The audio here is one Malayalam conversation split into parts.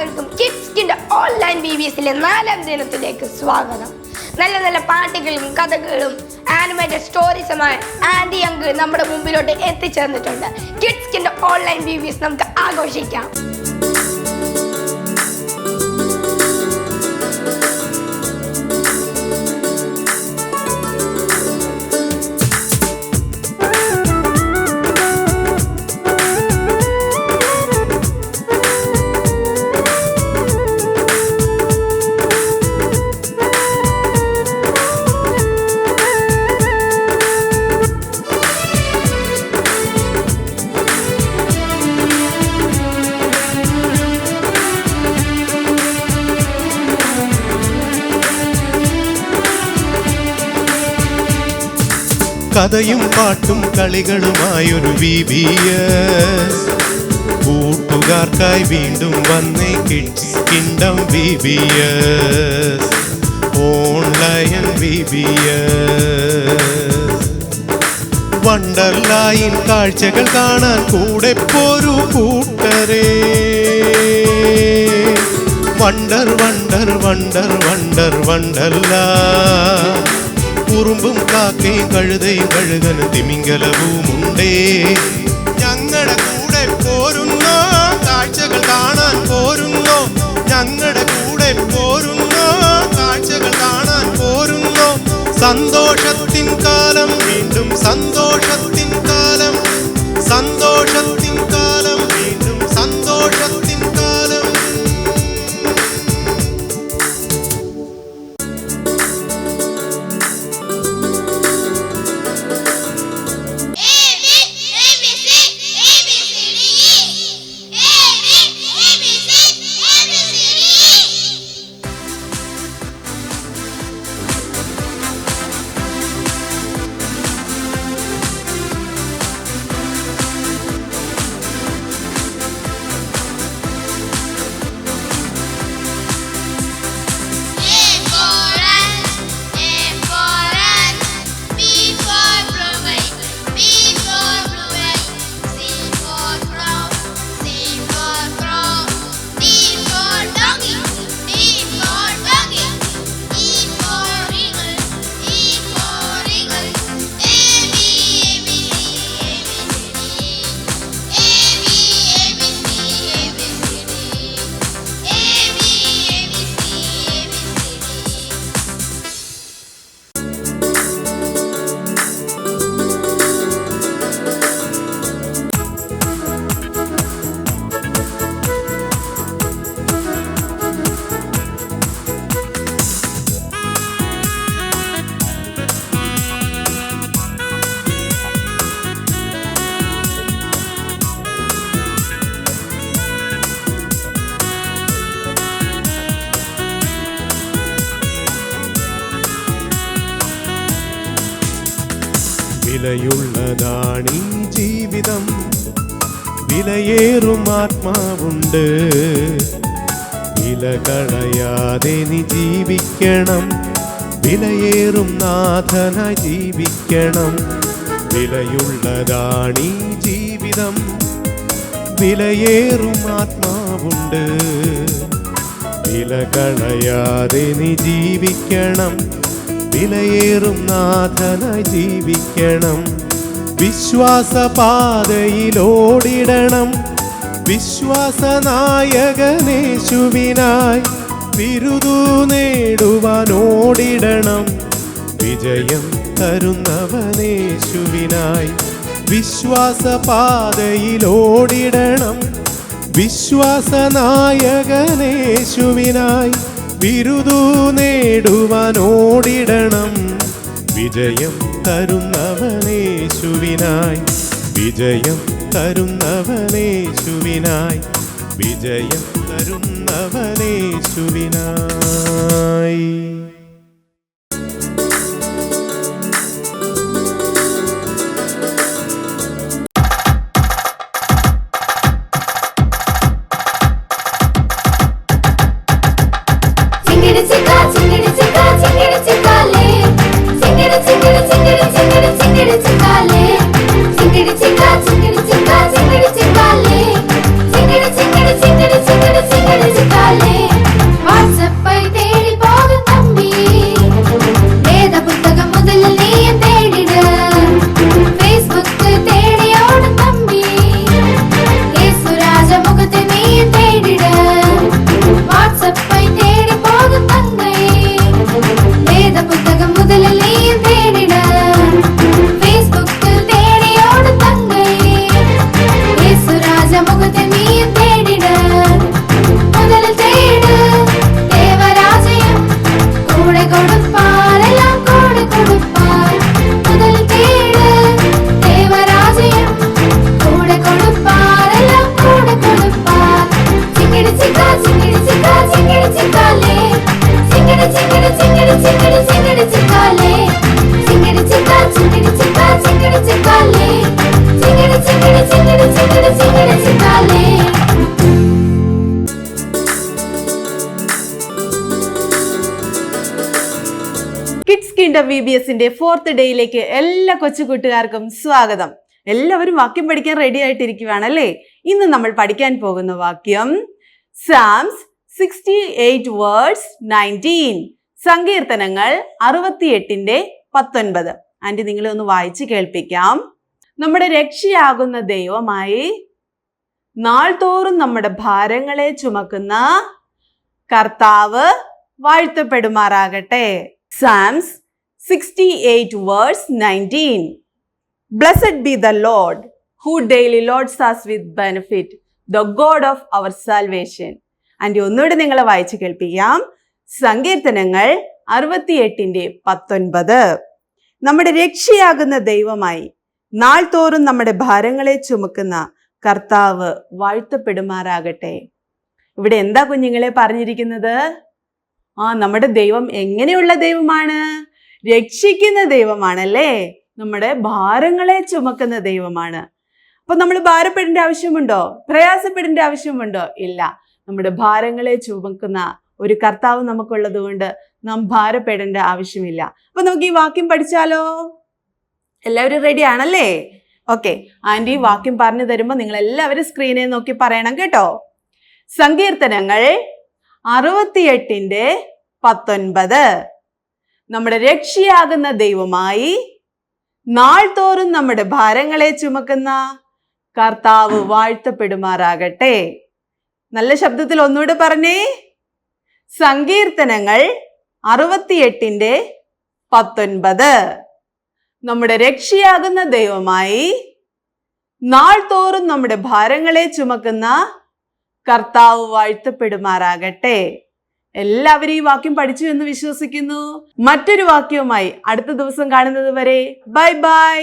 എല്ലാവർക്കും കിഡ്സ്കിന്റെ ഓൺലൈൻ ബി ബി എസിലെ നാലാം ദിനത്തിലേക്ക് സ്വാഗതം. നല്ല നല്ല പാട്ടുകളും കഥകളും ആനിമേറ്റഡ് സ്റ്റോറീസുമായി ആൻഡി അങ്ക് നമ്മുടെ മുമ്പിലോട്ട് എത്തിച്ചേർന്നിട്ടുണ്ട്. കിഡ്സ്കിന്റെ ഓൺലൈൻ ബി ബി എസ് നമുക്ക് ആഘോഷിക്കാം. കഥയും പാട്ടും കളികളുമായൊരു വി ബി എസ് കൂട്ടുകാർക്കായി വീണ്ടും വന്നേ kids kingdom V B S online V B S കാഴ്ചകൾ കാണാൻ കൂടെ പോരു കൂട്ടരേ. Wonder wonder wonder wonder Wonderla. ഉറുമ്പും കാക്കയും കഴുതയും കഴുകന് തിമിങ്കലവും തിമിംഗലവുമുണ്ടേ ഞങ്ങളുടെ കൂടെ പോരുന്നോ കാഴ്ചകൾ കാണാൻ പോരുന്നോ. ഞങ്ങളുടെ കൂടെ പോരുന്നോ കാഴ്ചകൾ കാണാൻ പോരുന്നോ. സന്തോഷത്തിൻ കാലം വീണ്ടും സന്തോഷത്തിൻ വിലയുള്ളതാണീ ജീവിതം. വിലയേറും ആത്മാവുണ്ട്. വില കളയാതെ നീ ജീവിക്കണം. വിലയേറും നാഥന ജീവിക്കണം. വിലയുള്ളതാണ് ഈ ജീവിതം. വിലയേറും ആത്മാവുണ്ട്. വില കളയാതെ നീ ജീവിക്കണം. വിലയേറും നാഥനായി ജീവിക്കണം. വിശ്വാസപാതയിലോടിടണം. വിശ്വാസനായകനേശുവിനായി ബിരുദു നേടുവാനോടിടണം. വിജയം തരുന്നവനേശുവിനായി വിശ്വാസപാതയിലോടിടണം. വിശ്വാസനായകനേശുവിനായി ബിരുദു നേടുവാനോടിടണം. വിജയം തരുന്നവനേശുവിനായി. വിജയം തരുന്നവനേശുവിനായി. വിജയം തരുന്നവനേശുവിനായി. കിങ്ഡം വി ബി എസിന്റെ ഫോർത്ത് ഡേയിലേക്ക് എല്ലാ കൊച്ചു കൂട്ടുകാർക്കും സ്വാഗതം. എല്ലാവരും വാക്യം പഠിക്കാൻ റെഡി ആയിട്ടിരിക്കുകയാണല്ലേ ഇന്ന് നമ്മൾ പഠിക്കാൻ പോകുന്ന വാക്യം Psalms sixty eight words nineteen സങ്കീർത്തനങ്ങൾ അറുപത്തിയെട്ടിന്റെ പത്തൊൻപത്. ആന്റി നിങ്ങളെ ഒന്ന് വായിച്ച് കേൾപ്പിക്കാം. നമ്മുടെ രക്ഷയാകുന്ന ദൈവമായി നാൾതോറും നമ്മുടെ ഭാരങ്ങളെ ചുമക്കുന്ന കർത്താവ് വാഴ്ത്തപ്പെടുമാറാകട്ടെ. Psalms sixty eight verse nineteen blessed be the Lord who daily loads us with benefit the God of our salvation and ഒന്നുകൂടെ നിങ്ങളെ വായിച്ചു കേൾപ്പിക്കാം. സങ്കീർത്തനങ്ങൾ അറുപത്തിയെട്ടിന്റെ പത്തൊൻപത്. നമ്മുടെ രക്ഷയാകുന്ന ദൈവമായി നാൾ തോറും നമ്മുടെ ഭാരങ്ങളെ ചുമക്കുന്ന കർത്താവ് വാഴ്ത്തപ്പെടുമാറാകട്ടെ. ഇവിടെ എന്താ കുഞ്ഞുങ്ങളെ പറഞ്ഞിരിക്കുന്നത്? ആ നമ്മുടെ ദൈവം എങ്ങനെയുള്ള ദൈവമാണ്? രക്ഷിക്കുന്ന ദൈവമാണല്ലേ? നമ്മുടെ ഭാരങ്ങളെ ചുമക്കുന്ന ദൈവമാണ്. അപ്പൊ നമ്മൾ ഭാരപ്പെടേണ്ട ആവശ്യമുണ്ടോ? പ്രയാസപ്പെടേണ്ട ആവശ്യമുണ്ടോ? ഇല്ല. നമ്മുടെ ഭാരങ്ങളെ ചുമക്കുന്ന ഒരു കർത്താവ് നമുക്കുള്ളത് കൊണ്ട് നാം ഭാരപ്പെടേണ്ട ആവശ്യമില്ല. അപ്പൊ നമുക്ക് ഈ വാക്യം പഠിച്ചാലോ? എല്ലാവരും റെഡി ആണല്ലേ? ഓക്കെ ആന്റി വാക്യം പറഞ്ഞു തരുമ്പോൾ നിങ്ങൾ എല്ലാവരും സ്ക്രീനെ നോക്കി പറയണം കേട്ടോ. സങ്കീർത്തനങ്ങൾ അറുപത്തിയെട്ടിന്റെ പത്തൊൻപത്. നമ്മുടെ രക്ഷയാകുന്ന ദൈവമായി നാൾതോറും നമ്മുടെ ഭാരങ്ങളെ ചുമക്കുന്ന കർത്താവ് വാഴ്ത്തപ്പെടുമാറാകട്ടെ. നല്ല ശബ്ദത്തിൽ ഒന്നുകൂടെ പറഞ്ഞേ. സങ്കീർത്തനങ്ങൾ അറുപത്തിയെട്ടിന്റെ പത്തൊൻപത്. നമ്മുടെ രക്ഷയാകുന്ന ദൈവമായി നാൾതോറും നമ്മുടെ ഭാരങ്ങളെ ചുമക്കുന്ന കർത്താവ് വാഴ്ത്തപ്പെടുമാറാകട്ടെ. എല്ലാവരും ഈ വാക്യം പഠിച്ചു എന്ന് വിശ്വസിക്കുന്നു. മറ്റൊരു വാക്യവുമായി അടുത്ത ദിവസം കാണുന്നത് വരെ ബൈ ബൈ.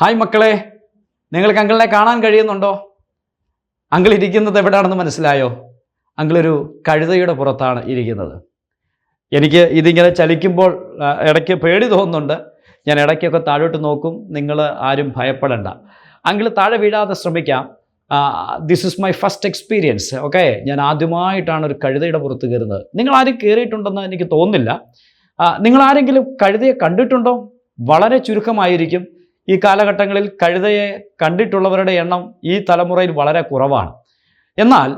ഹായ് മക്കളെ നിങ്ങൾക്ക് അങ്കിളിനെ കാണാൻ കഴിയുന്നുണ്ടോ? അങ്കിൾ ഇരിക്കുന്നത് എവിടെയാണെന്ന് മനസ്സിലായോ? അങ്കിളൊരു കഴുതയുടെ പുറത്താണ് ഇരിക്കുന്നത്. എനിക്ക് ഇതിങ്ങനെ ചലിക്കുമ്പോൾ ഇടയ്ക്ക് പേടി തോന്നുന്നുണ്ട്. ഞാൻ ഇടയ്ക്കൊക്കെ താഴോട്ട് നോക്കും നിങ്ങൾ ആരും ഭയപ്പെടണ്ട. അങ്കിൾ താഴെ വീഴാതെ ശ്രമിക്കാം. This is my first experience okay ഞാൻ ആദ്യമായിട്ടാണ് ഒരു കഴുതയുടെ പുറത്ത് കയറുന്നത്. നിങ്ങൾ ആരും കയറിയിട്ടുണ്ടെന്ന് എനിക്ക് തോന്നുന്നില്ല. നിങ്ങൾ ആരെങ്കിലും കഴുതയെ കണ്ടിട്ടുണ്ടോ? വളരെ ചുരുക്കമായിരിക്കും. ഈ കാലഘട്ടങ്ങളിൽ കഴുതയെ കണ്ടിട്ടുള്ളവരുടെ എണ്ണം ഈ തലമുറയിൽ വളരെ കുറവാണ്. എന്നാൽ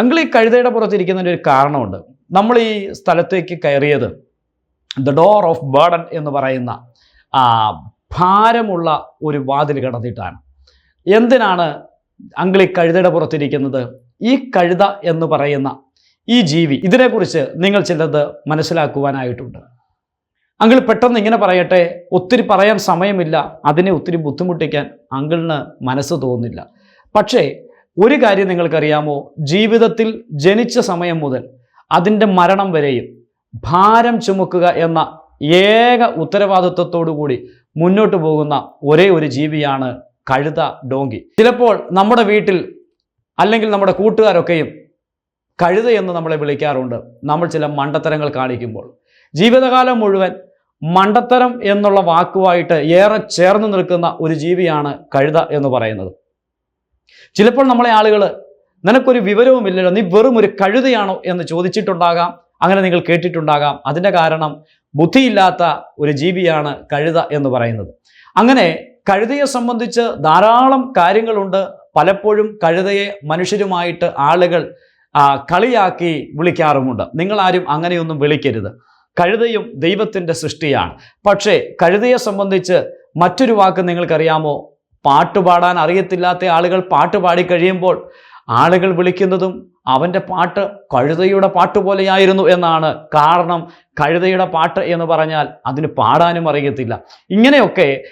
അങ്കിൾ ഈ കഴുതയുടെ പുറത്തിരിക്കുന്നതിന് ഒരു കാരണമുണ്ട്. നമ്മൾ ഈ സ്ഥലത്തേക്ക് കയറിയത് ദ ഡോർ ഓഫ് ബേർഡൻ എന്ന് പറയുന്ന ഭാരമുള്ള ഒരു വാതിൽ കടന്നിട്ടാണ്. എന്തിനാണ് അങ്കിൾ ഈ കഴുതയുടെ പുറത്തിരിക്കുന്നത് ഈ കഴുത എന്ന് പറയുന്ന ഈ ജീവി ഇതിനെക്കുറിച്ച് നിങ്ങൾ ചിലത് മനസ്സിലാക്കുവാനായിട്ടുണ്ട്. അങ്കിൾ പെട്ടെന്ന് ഇങ്ങനെ പറയട്ടെ ഒത്തിരി പറയാൻ സമയമില്ല അതിനെ ഒത്തിരി ബുദ്ധിമുട്ടിക്കാൻ അങ്കിളിന് മനസ്സ് തോന്നില്ല പക്ഷേ ഒരു കാര്യം നിങ്ങൾക്കറിയാമോ? ജീവിതത്തിൽ ജനിച്ച സമയം മുതൽ അതിന്റെ മരണം വരെയും ഭാരം ചുമക്കുക എന്ന ഏക കൂടി മുന്നോട്ട് പോകുന്ന ഒരേ ഒരു ജീവിയാണ് കഴുത ഡോങ്കി. ചിലപ്പോൾ നമ്മുടെ വീട്ടിൽ അല്ലെങ്കിൽ നമ്മുടെ കൂട്ടുകാരൊക്കെയും കഴുത എന്ന് നമ്മളെ വിളിക്കാറുണ്ട്. നമ്മൾ ചില മണ്ടത്തരങ്ങൾ കാണിക്കുമ്പോൾ. ജീവിതകാലം മുഴുവൻ മണ്ടത്തരം എന്നുള്ള വാക്കുമായിട്ട് ഏറെ ചേർന്ന് നിൽക്കുന്ന ഒരു ജീവിയാണ് കഴുത എന്ന് പറയുന്നത്. ചിലപ്പോൾ നമ്മളെ ആളുകൾ നിനക്കൊരു വിവരവുമില്ലല്ലോ നീ വെറും ഒരു കഴുതയാണോ? എന്ന് ചോദിച്ചിട്ടുണ്ടാകാം അങ്ങനെ നിങ്ങൾ കേട്ടിട്ടുണ്ടാകാം. അതിന്റെ കാരണം ബുദ്ധിയില്ലാത്ത ഒരു ജീവിയാണ് കഴുത എന്ന് പറയുന്നത്. അങ്ങനെ കഴുതയെ സംബന്ധിച്ച് ധാരാളം കാര്യങ്ങളുണ്ട്. പലപ്പോഴും കഴുതയെ മനുഷ്യരുമായിട്ട് ആളുകൾ കളിയാക്കി വിളിക്കാറുമുണ്ട്. നിങ്ങളാരും അങ്ങനെയൊന്നും വിളിക്കരുത്. കഴുതയും ദൈവത്തിന്റെ സൃഷ്ടിയാണ്. പക്ഷേ കഴുതയെ സംബന്ധിച്ച് മറ്റൊരു വാക്ക് നിങ്ങൾക്കറിയാമോ? പാട്ടുപാടാൻ അറിയത്തില്ലാത്ത ആളുകൾ പാട്ട് പാടി കഴിയുമ്പോൾ ആളുകൾ വിളിക്കുന്നതും അവന്റെ പാട്ട് കഴുതയുടെ പാട്ട് പോലെയായിരുന്നു എന്നാണ്. കാരണം കഴുതയുടെ പാട്ട് എന്ന് പറഞ്ഞാൽ അതിന് പാടാനും അറിയത്തില്ല. ഇങ്ങനെയൊക്കെ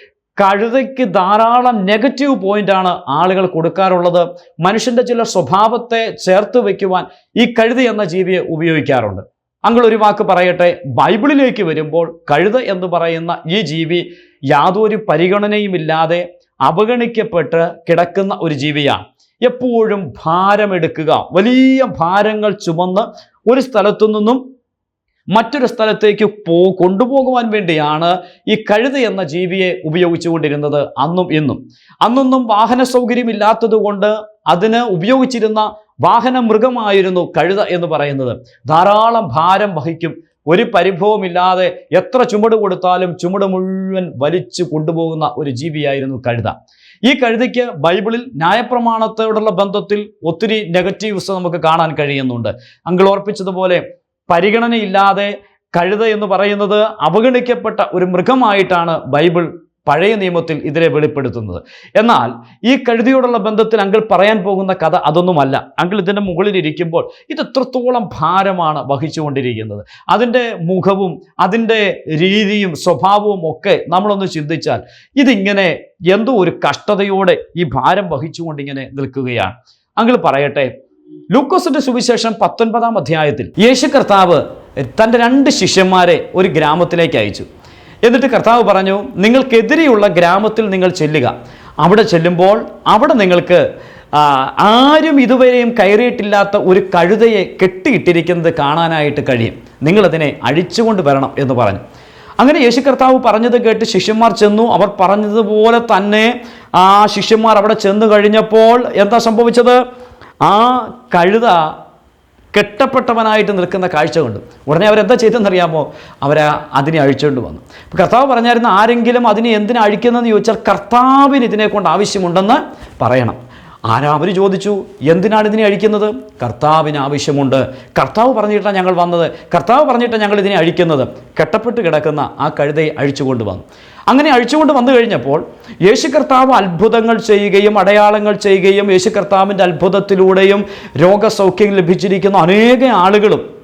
കഴുതയ്ക്ക് ധാരാളം നെഗറ്റീവ് പോയിന്റാണ് ആളുകൾ കൊടുക്കാറുള്ളത്. മനുഷ്യന്റെ ചില സ്വഭാവത്തെ ചേർത്ത് വയ്ക്കുവാൻ ഈ കഴുത എന്ന ജീവിയെ ഉപയോഗിക്കാറുണ്ട്. അങ്ങൾ ഒരു വാക്ക് പറയട്ടെ. ബൈബിളിലേക്ക് വരുമ്പോൾ കഴുത എന്ന് പറയുന്ന ഈ ജീവി യാതൊരു പരിഗണനയുമില്ലാതെ അവഗണിക്കപ്പെട്ട് കിടക്കുന്ന ഒരു ജീവിയാണ് എപ്പോഴും ഭാരമെടുക്കുക. വലിയ ഭാരങ്ങൾ ചുമന്ന് ഒരു സ്ഥലത്തു നിന്നും മറ്റൊരു സ്ഥലത്തേക്ക് പോ കൊണ്ടുപോകുവാൻ വേണ്ടിയാണ് ഈ കഴുത എന്ന ജീവിയെ ഉപയോഗിച്ചുകൊണ്ടിരുന്നത് അന്നും ഇന്നും. അന്നൊന്നും വാഹന സൗകര്യമില്ലാത്തത് കൊണ്ട് അതിന് ഉപയോഗിച്ചിരുന്ന വാഹന മൃഗമായിരുന്നു കഴുത എന്ന് പറയുന്നത്. ധാരാളം ഭാരം വഹിക്കും. ഒരു പരിഭവമില്ലാതെ എത്ര ചുമട് കൊടുത്താലും ചുമട് മുഴുവൻ വലിച്ചു കൊണ്ടുപോകുന്ന ഒരു ജീവിയായിരുന്നു കഴുത. ഈ കഴുതയ്ക്ക് ബൈബിളിൽ ന്യായപ്രമാണത്തോടുള്ള ബന്ധത്തിൽ ഒത്തിരി നെഗറ്റീവ്സ് നമുക്ക് കാണാൻ കഴിയുന്നുണ്ട്. അങ്കിൾ ഓർപ്പിച്ചതുപോലെ പരിഗണനയില്ലാതെ കഴുത എന്ന് പറയുന്നത് അവഗണിക്കപ്പെട്ട ഒരു മൃഗമായിട്ടാണ് ബൈബിൾ പഴയ നിയമത്തിൽ ഇതിനെ വെളിപ്പെടുത്തുന്നത്. എന്നാൽ ഈ കഴുതിയോടുള്ള ബന്ധത്തിൽ അങ്കിൾ പറയാൻ പോകുന്ന കഥ അതൊന്നുമല്ല. അങ്കിൾ ഇതിന്റെ മുകളിൽ ഇരിക്കുമ്പോൾ ഇത് എത്രത്തോളം ഭാരമാണ് വഹിച്ചുകൊണ്ടിരിക്കുന്നത്. അതിന്റെ മുഖവും അതിന്റെ രീതിയും സ്വഭാവവും ഒക്കെ നമ്മളൊന്ന് ചിന്തിച്ചാൽ ഇതിങ്ങനെ എന്തോ ഒരു കഷ്ടതയോടെ ഈ ഭാരം വഹിച്ചുകൊണ്ടിങ്ങനെ നിൽക്കുകയാണ്. അങ്കിൾ പറയട്ടെ ലൂക്കോസിന്റെ സുവിശേഷം പത്തൊൻപതാം അധ്യായത്തിൽ യേശു കർത്താവ് തന്റെ രണ്ട് ശിഷ്യന്മാരെ ഒരു ഗ്രാമത്തിലേക്ക് അയച്ചു. എന്നിട്ട് കർത്താവ് പറഞ്ഞു നിങ്ങൾക്കെതിരെയുള്ള ഗ്രാമത്തിൽ നിങ്ങൾ ചെല്ലുക. അവിടെ ചെല്ലുമ്പോൾ അവിടെ നിങ്ങൾക്ക് ആരും ഇതുവരെയും കയറിയിട്ടില്ലാത്ത ഒരു കഴുതയെ കെട്ടിയിട്ടിരിക്കുന്നത് കാണാനായിട്ട് കഴിയും. നിങ്ങളതിനെ അഴിച്ചുകൊണ്ട് വരണം എന്ന് പറഞ്ഞു. അങ്ങനെ യേശു കർത്താവ് പറഞ്ഞത് കേട്ട് ശിഷ്യന്മാർ ചെന്നു. അവർ പറഞ്ഞതുപോലെ തന്നെ ആ ശിഷ്യന്മാർ അവിടെ ചെന്നു കഴിഞ്ഞപ്പോൾ എന്താ സംഭവിച്ചത്? ആ കഴുത കെട്ടപ്പെട്ടവനായിട്ട് നിൽക്കുന്ന കാഴ്ച കണ്ടു. ഉടനെ അവരെന്താ ചെയ്തെന്നറിയാമോ അവരെ അതിനെ അഴിച്ചുകൊണ്ട് വന്നു. അപ്പോൾ കർത്താവ് പറഞ്ഞായിരുന്നു ആരെങ്കിലും അതിനെ എന്തിനാ അഴിക്കുന്നതെന്ന് ചോദിച്ചാൽ കർത്താവിന് ഇതിനെ കൊണ്ട് ആവശ്യമുണ്ടെന്ന് പറയണം. ആരാ അവർ ചോദിച്ചു? എന്തിനാണ് ഇതിനെ അഴിക്കുന്നത്? കർത്താവിന് ആവശ്യമുണ്ട്. കർത്താവ് പറഞ്ഞിട്ടാണ് ഞങ്ങൾ വന്നത്. കർത്താവ് പറഞ്ഞിട്ടാണ് ഞങ്ങൾ ഇതിനെ അഴിക്കുന്നത്. കെട്ടപ്പെട്ട് കിടക്കുന്ന ആ കഴുതയെ അഴിച്ചുകൊണ്ട് വന്നു. അങ്ങനെ അഴിച്ചുകൊണ്ട് വന്നു കഴിഞ്ഞപ്പോൾ യേശു കർത്താവ് അത്ഭുതങ്ങൾ ചെയ്യുകയും അടയാളങ്ങൾ ചെയ്യുകയും യേശു കർത്താവിന്റെ അത്ഭുതത്തിലൂടെയും രോഗസൗഖ്യം ലഭിച്ചിരിക്കുന്ന അനേക ആളുകളും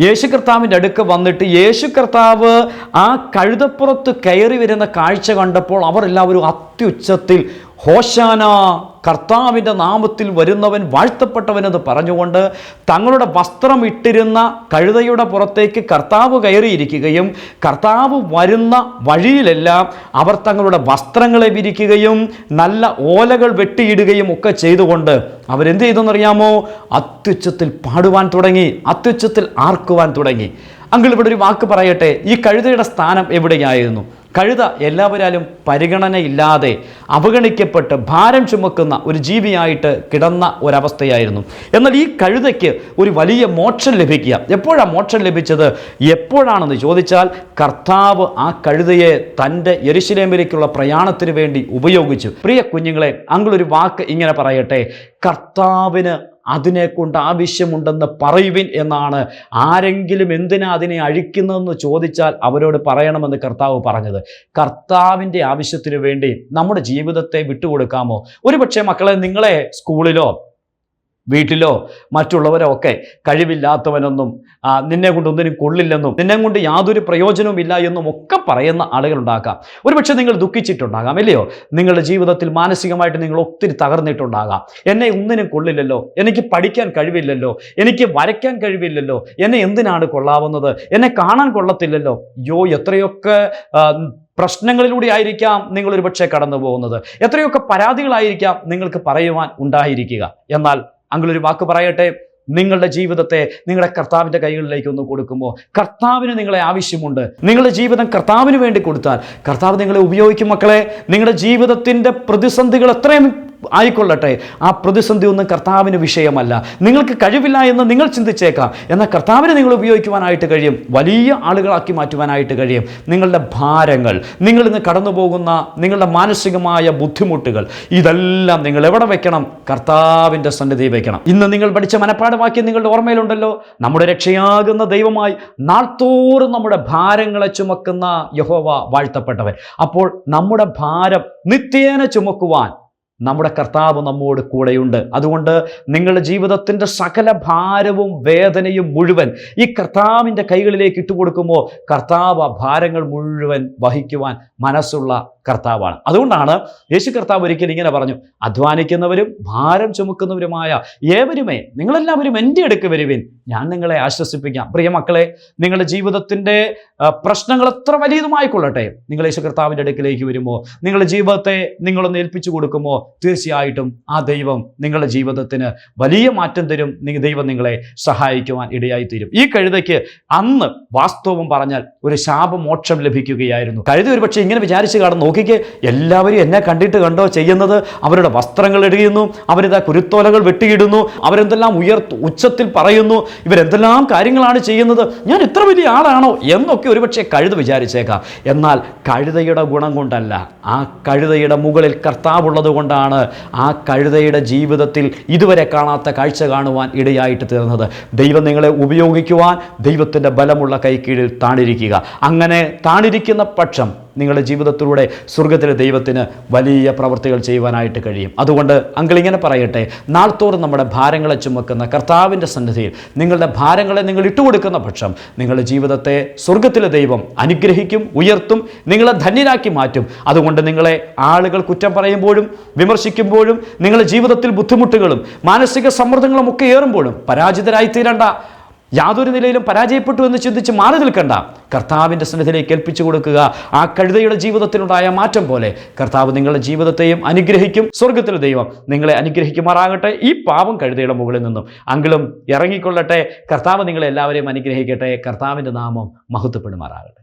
യേശു കർത്താവിന്റെ അടുക്ക് വന്നിട്ട് യേശു കർത്താവ് ആ കഴുതപ്പുറത്ത് കയറി വരുന്ന കാഴ്ച കണ്ടപ്പോൾ അവർ എല്ലാവരും അത്യുച്ചത്തിൽ ഹോശാന കർത്താവിന്റെ നാമത്തിൽ വരുന്നവൻ വാഴ്ത്തപ്പെട്ടവനെന്ന് പറഞ്ഞുകൊണ്ട് തങ്ങളുടെ വസ്ത്രം ഇട്ടിരുന്ന കഴുതയുടെ പുറത്തേക്ക് കർത്താവ് കയറിയിരിക്കുകയും കർത്താവ് വരുന്ന വഴിയിലെല്ലാം അവർ തങ്ങളുടെ വസ്ത്രങ്ങളെ വിരിക്കുകയും നല്ല ഓലകൾ വെട്ടിയിടുകയും ഒക്കെ ചെയ്തുകൊണ്ട് അവരെന്ത് ചെയ്തെന്നറിയാമോ? അത്യുച്ചത്തിൽ പാടുവാൻ തുടങ്ങി അത്യുച്ചത്തിൽ ആർക്കുവാൻ തുടങ്ങി. അങ്കിൾ ഇവിടെ ഒരു വാക്ക് പറയട്ടെ ഈ കഴുതയുടെ സ്ഥാനം എവിടെയായിരുന്നു? കഴുത എല്ലാവരാലും പരിഗണനയില്ലാതെ അവഗണിക്കപ്പെട്ട് ഭാരം ചുമക്കുന്ന ഒരു ജീവിയായിട്ട് കിടന്ന ഒരവസ്ഥയായിരുന്നു. എന്നാൽ ഈ കഴുതയ്ക്ക് ഒരു വലിയ മോക്ഷം ലഭിക്കുക. എപ്പോഴാണ് മോക്ഷം ലഭിച്ചത്? എപ്പോഴാണെന്ന് ചോദിച്ചാൽ കർത്താവ് ആ കഴുതയെ തന്റെ യെരുശലേമിലേക്കുള്ള പ്രയാണത്തിന് വേണ്ടി ഉപയോഗിച്ചു. പ്രിയ കുഞ്ഞുങ്ങളെ അങ്ങളൊരു വാക്ക് ഇങ്ങനെ പറയട്ടെ. കർത്താവിന് അതിനെ കൊണ്ട് ആവശ്യമുണ്ടെന്ന് പറയുവിൻ എന്നാണ്. ആരെങ്കിലും എന്തിനാ അതിനെ അഴിക്കുന്നതെന്ന് ചോദിച്ചാൽ അവരോട് പറയണമെന്ന് കർത്താവ് പറഞ്ഞത്. കർത്താവിന്റെ ആവശ്യത്തിന് വേണ്ടി നമ്മുടെ ജീവിതത്തെ വിട്ടുകൊടുക്കാമോ? ഒരുപക്ഷെ മക്കളെ നിങ്ങളെ സ്കൂളിലോ വീട്ടിലോ മറ്റുള്ളവരോ ഒക്കെ കഴിവില്ലാത്തവനെന്നും നിന്നെ കൊണ്ട് ഒന്നിനും കൊള്ളില്ലെന്നും നിന്നെ കൊണ്ട് യാതൊരു പ്രയോജനവും ഇല്ല എന്നും ഒക്കെ പറയുന്ന ആളുകളുണ്ടാകാം ഒരുപക്ഷെ നിങ്ങൾ ദുഃഖിച്ചിട്ടുണ്ടാകാം അല്ലയോ? നിങ്ങളുടെ ജീവിതത്തിൽ മാനസികമായിട്ട് നിങ്ങൾ ഒത്തിരി തകർന്നിട്ടുണ്ടാകാം. എന്നെ ഒന്നിനും കൊള്ളില്ലല്ലോ എനിക്ക് പഠിക്കാൻ കഴിവില്ലല്ലോ എനിക്ക് വരയ്ക്കാൻ കഴിവില്ലല്ലോ എന്നെ എന്തിനാണ് കൊള്ളാവുന്നത് എന്നെ കാണാൻ കൊള്ളത്തില്ലല്ലോ? യോ എത്രയൊക്കെ പ്രശ്നങ്ങളിലൂടെ ആയിരിക്കാം നിങ്ങൾ ഒരുപക്ഷെ കടന്നു പോകുന്നത് എത്രയൊക്കെ പരാതികളായിരിക്കാം നിങ്ങൾക്ക് പറയുവാൻ ഉണ്ടായിരിക്കുക. എന്നാൽ അങ്ങളൊരു വാക്ക് പറയട്ടെ? നിങ്ങളുടെ ജീവിതത്തെ നിങ്ങളുടെ കർത്താവിന്റെ കൈകളിലേക്ക് ഒന്ന് കൊടുക്കുമ്പോൾ കർത്താവിന് നിങ്ങളെ ആവശ്യമുണ്ട്. നിങ്ങളുടെ ജീവിതം കർത്താവിന് വേണ്ടി കൊടുത്താൽ കർത്താവ് നിങ്ങളെ ഉപയോഗിക്കും മക്കളെ. നിങ്ങളുടെ ജീവിതത്തിന്റെ പ്രതിസന്ധികൾ എത്രയും ആയിക്കൊള്ളട്ടെ. ആ പ്രതിസന്ധി ഒന്നും കർത്താവിന് വിഷയമല്ല. നിങ്ങൾക്ക് കഴിവില്ല എന്ന് നിങ്ങൾ ചിന്തിച്ചേക്കാം. എന്നാൽ കർത്താവിനെ നിങ്ങൾ ഉപയോഗിക്കുവാനായിട്ട് കഴിയും. വലിയ ആളുകളാക്കി മാറ്റുവാനായിട്ട് കഴിയും. നിങ്ങളുടെ ഭാരങ്ങൾ നിങ്ങൾ ഇന്ന് കടന്നു പോകുന്ന നിങ്ങളുടെ മാനസികമായ ബുദ്ധിമുട്ടുകൾ ഇതെല്ലാം നിങ്ങൾ എവിടെ വെക്കണം? കർത്താവിന്റെ സന്നിധി വെക്കണം. ഇന്ന് നിങ്ങൾ പഠിച്ച മനപ്പാഠവാക്യം നിങ്ങളുടെ ഓർമ്മയിലുണ്ടല്ലോ. നമ്മുടെ രക്ഷയാകുന്ന ദൈവമായി നാൾത്തോറും നമ്മുടെ ഭാരങ്ങളെ ചുമക്കുന്ന യഹോവ വാഴ്ത്തപ്പെട്ടവൻ. അപ്പോൾ നമ്മുടെ ഭാരം നിത്യേന ചുമക്കുവാൻ നമ്മുടെ കർത്താവ് നമ്മോട് കൂടെയുണ്ട്. അതുകൊണ്ട് നിങ്ങളുടെ ജീവിതത്തിന്റെ സകല ഭാരവും വേദനയും മുഴുവൻ ഈ കർത്താവിന്റെ കൈകളിലേക്ക് ഇട്ടുകൊടുക്കുമ്പോൾ കർത്താവ് ആ ഭാരങ്ങൾ മുഴുവൻ വഹിക്കുവാൻ മനസ്സുള്ള കർത്താവാണ്. അതുകൊണ്ടാണ് യേശു കർത്താവ് ഒരിക്കൽ ഇങ്ങനെ പറഞ്ഞു അധ്വാനിക്കുന്നവരും ഭാരം ചുമക്കുന്നവരുമായ ഏവരുമേ നിങ്ങളെല്ലാവരും എന്റെ അടുക്ക് വരുവിൻ. ഞാൻ നിങ്ങളെ ആശ്വസിപ്പിക്കാം. പ്രിയ മക്കളെ നിങ്ങളുടെ ജീവിതത്തിന്റെ പ്രശ്നങ്ങൾ എത്ര വലിയതുമായിക്കൊള്ളട്ടെ. നിങ്ങൾ യേശു കർത്താവിന്റെ അടുക്കിലേക്ക് വരുമ്പോൾ നിങ്ങളുടെ ജീവിതത്തെ നിങ്ങളൊന്ന് ഏൽപ്പിച്ചു കൊടുക്കുമ്പോൾ തീർച്ചയായിട്ടും ആ ദൈവം നിങ്ങളുടെ ജീവിതത്തിന് വലിയ മാറ്റം തരും. ദൈവം നിങ്ങളെ സഹായിക്കുവാൻ ഇടയായി തീരും ഈ കഴുതയ്ക്ക് അന്ന് വാസ്തവം പറഞ്ഞാൽ ഒരു ശാപമോക്ഷം ലഭിക്കുകയായിരുന്നു. കഴുത ഒരു പക്ഷേ ഇങ്ങനെ വിചാരിച്ച് കാണും. നോക്കിക്കേ എല്ലാവരും എന്നെ കണ്ടിട്ട് കണ്ടോ ചെയ്യുന്നത്? അവരുടെ വസ്ത്രങ്ങൾ ഇടുകയുന്നു അവരിതാ കുരുത്തോലകൾ വെട്ടിയിടുന്നു അവരെന്തെല്ലാം ഉയർ ഉച്ചത്തിൽ പറയുന്നു ഇവരെന്തെല്ലാം കാര്യങ്ങളാണ് ചെയ്യുന്നത്? ഞാൻ ഇത്ര വലിയ ആളാണോ എന്നൊക്കെ ഒരുപക്ഷെ കഴുത വിചാരിച്ചേക്കാം. എന്നാൽ കഴുതയുടെ ഗുണം കൊണ്ടല്ല. ആ കഴുതയുടെ മുകളിൽ കർത്താവുള്ളത് കൊണ്ടാണ് ആ കഴുതയുടെ ജീവിതത്തിൽ ഇതുവരെ കാണാത്ത കാഴ്ച കാണുവാൻ ഇടയായിട്ട് തീർന്നത്. ദൈവം നിങ്ങളെ ഉപയോഗിക്കുവാൻ ദൈവത്തിന്റെ ബലമുള്ള കൈക്കീഴിൽ താണിരിക്കുക. അങ്ങനെ താണിരിക്കുന്ന പക്ഷം നിങ്ങളുടെ ജീവിതത്തിലൂടെ സ്വർഗത്തിലെ ദൈവത്തിന് വലിയ പ്രവൃത്തികൾ ചെയ്യുവാനായിട്ട് കഴിയും. അതുകൊണ്ട് അങ്കിളിങ്ങനെ പറയട്ടെ നാൾത്തോറും നമ്മുടെ ഭാരങ്ങളെ ചുമക്കുന്ന കർത്താവിന്റെ സന്നിധിയിൽ നിങ്ങളുടെ ഭാരങ്ങളെ നിങ്ങൾ ഇട്ടുകൊടുക്കുന്ന പക്ഷം നിങ്ങളുടെ ജീവിതത്തെ സ്വർഗത്തിലെ ദൈവം അനുഗ്രഹിക്കും ഉയർത്തും നിങ്ങളെ ധന്യരാക്കി മാറ്റും. അതുകൊണ്ട് നിങ്ങളെ ആളുകൾ കുറ്റം പറയുമ്പോഴും വിമർശിക്കുമ്പോഴും നിങ്ങളുടെ ജീവിതത്തിൽ ബുദ്ധിമുട്ടുകളും മാനസിക സമ്മർദ്ദങ്ങളും ഒക്കെ ഏറുമ്പോഴും പരാജിതരായി തീരണ്ട യാതൊരു നിലയിലും പരാജയപ്പെട്ടു എന്ന് ചിന്തിച്ച് മാറി നിൽക്കണ്ട. കർത്താവിന്റെ സന്നിധിയിലേക്ക് ഏൽപ്പിച്ചു കൊടുക്കുക. ആ കഴുതയുടെ ജീവിതത്തിലുണ്ടായ മാറ്റം പോലെ കർത്താവ് നിങ്ങളുടെ ജീവിതത്തെയും അനുഗ്രഹിക്കും. സ്വർഗത്തിലെ ദൈവം നിങ്ങളെ അനുഗ്രഹിക്കുമാറാകട്ടെ. ഈ പാവം കഴുതയുടെ മുകളിൽ നിന്നും അങ്കിളും ഇറങ്ങിക്കൊള്ളട്ടെ. കർത്താവ് നിങ്ങളെ എല്ലാവരെയും അനുഗ്രഹിക്കട്ടെ. കർത്താവിന്റെ നാമം മഹത്വപ്പെടുമാറാകട്ടെ.